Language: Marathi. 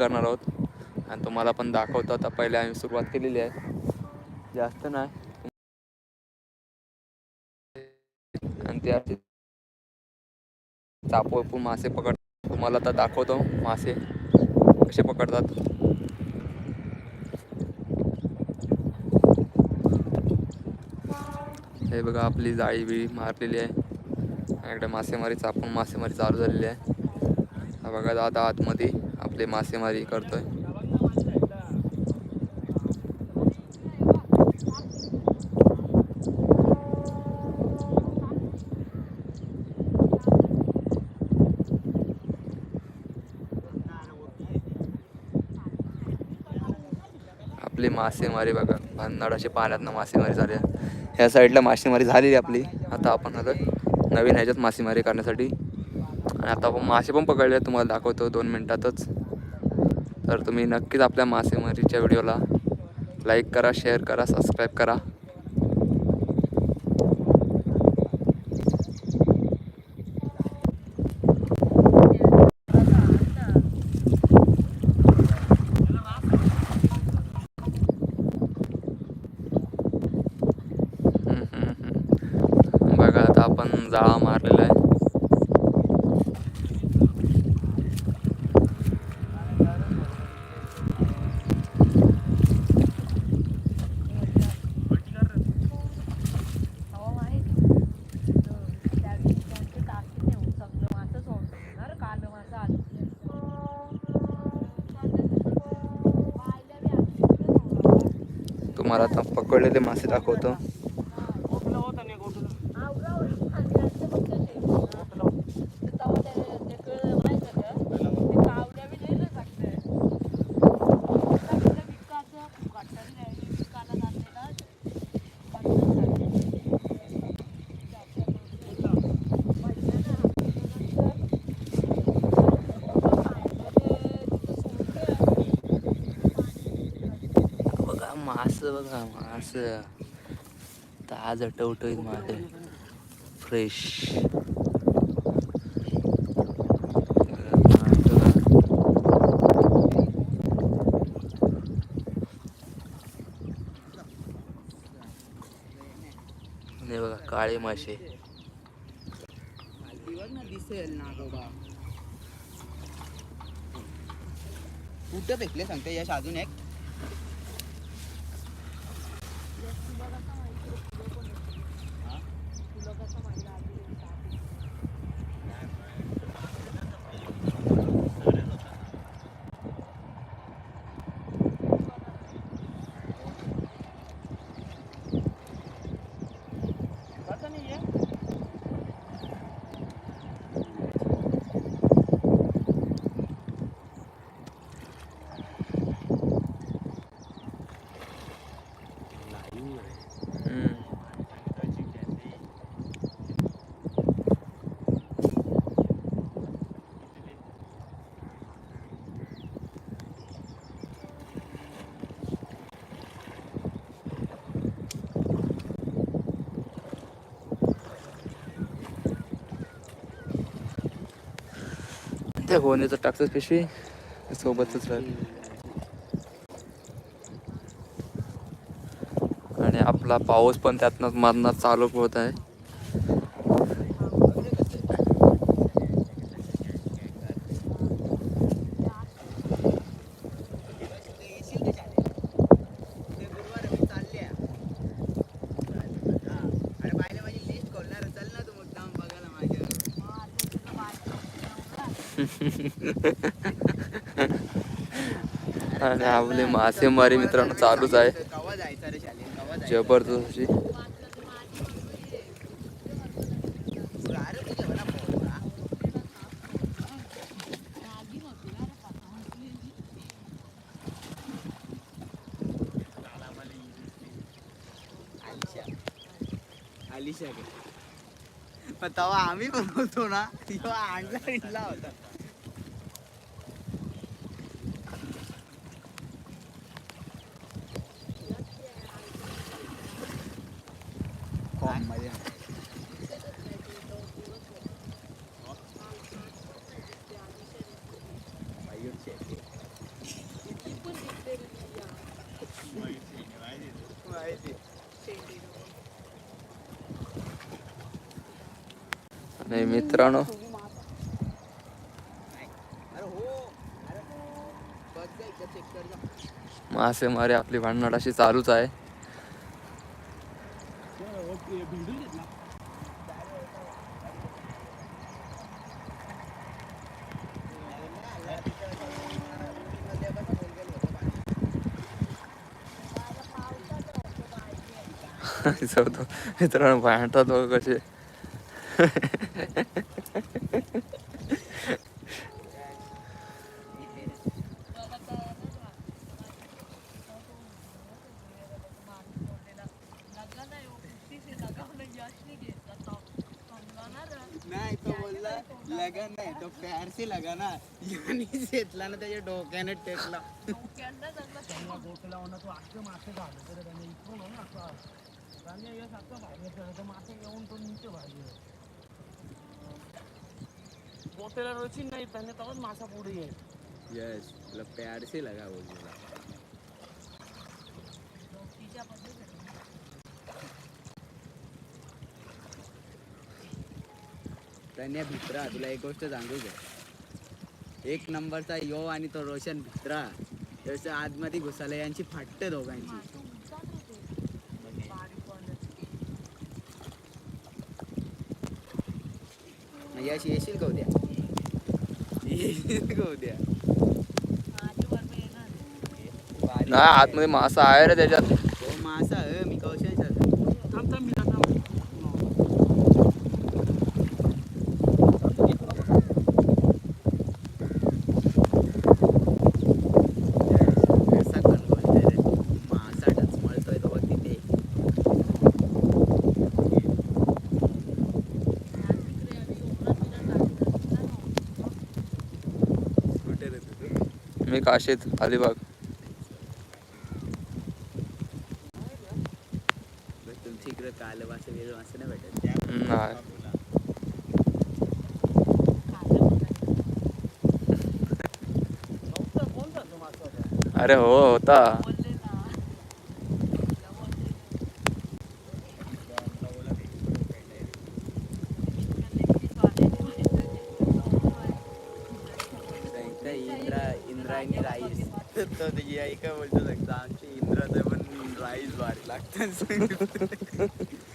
करणार आहोत. आणि तुम्हाला पण दाखवतो आता पहिले आम्ही सुरुवात केलेली आहे. जास्त नाही. आणि ते असे चापू मासे पकड तुम्हाला आता दाखवतो मासे कसे पकडतात. हे बघा आपली जाळी बिळी मारलेली आहे. इकडे मासेमारी चापून मासेमारी चालू झालेली आहे. हा बघा दादा आतमध्ये. आपले मासेमारी करतोय. आपली मासेमारी बघा भन्नाड पाण्यात पाण्यातनं मासेमारी झाली ह्या साईडला मासेमारी झालेली आपली. आता आपण आता नवीन ह्याच्यात मासेमारी करण्यासाठी. आणि आता आपण मासे पण पकडले तुम्हाला दाखवतो दोन मिनटातच. तर तुम्ही नक्कीच आपल्या मासेमारीच्या व्हिडिओला लाईक करा शेअर करा सबस्क्राईब करा हम्म, हम्म, हम्म. बघा आता आपण जाळा मारलेला आहे तुम्हाला आता पकडलेले मासे दाखवतो. बघा मास ताज टवटवीत मासे फ्रेश बघा काळे मासे. दिसेल नागोबा कुठं फेकले सांगते यश अजून एक? त्या गोण्याचं टाकतात पिशवी. सोबतच राहील आणि आपला पाऊस पण त्यातनं मधनं चालू होत आहे येशील का शाळेत? ते गुरुवार आहे, मी चालले आहे. हा. अरे पाहिलं माझी लिस्ट खोलणार आहे. चल ना तू मुद्दाम बघायला माझ्या आणि आपले मासेमारी मित्रांनो चालूच आहे. जबरदस्त. अशी पण तेव्हा आम्ही बनवतो ना तेव्हा आणला इडला होता. नाही मित्रांनो. मासेमारी आपली भांडण अशी चालूच आहे. चौथं मित्रांनो भांडतात बघ कसे. नाही तो बोलला लगन नाही तो प्यार से लगा ना याने घेतला ना त्याच्या डोक्याने टेकला. त्याने तेव्हाच यस से लगा बोलला तन्या भित्रा तुला एक गोष्ट सांगू का? एक नंबरचा यो आणि तो रोशन भित्रा त्याच्या आतमध्ये घुसाला यांची फाटते दोघांची. यश येशील का उद्या? येशील का उद्या? नाही आतमध्ये मासा आहे रे त्याच्यात हो मासा आहे, मी कौशल थांब थांब मी थांब कसा कणकवलतोय रे मासा डचमळतोय तो बघ तिथे कुठे रे तू मी काशीत अलिबाग. तुमची इकडे काल मासे वेळ नाही भेटत नाही. अरे हो होता. इंद्रायणी राईस. तो त्याची आई काय बोलतो सांगता आमची इंद्राचं पण राईस भारी लागतं.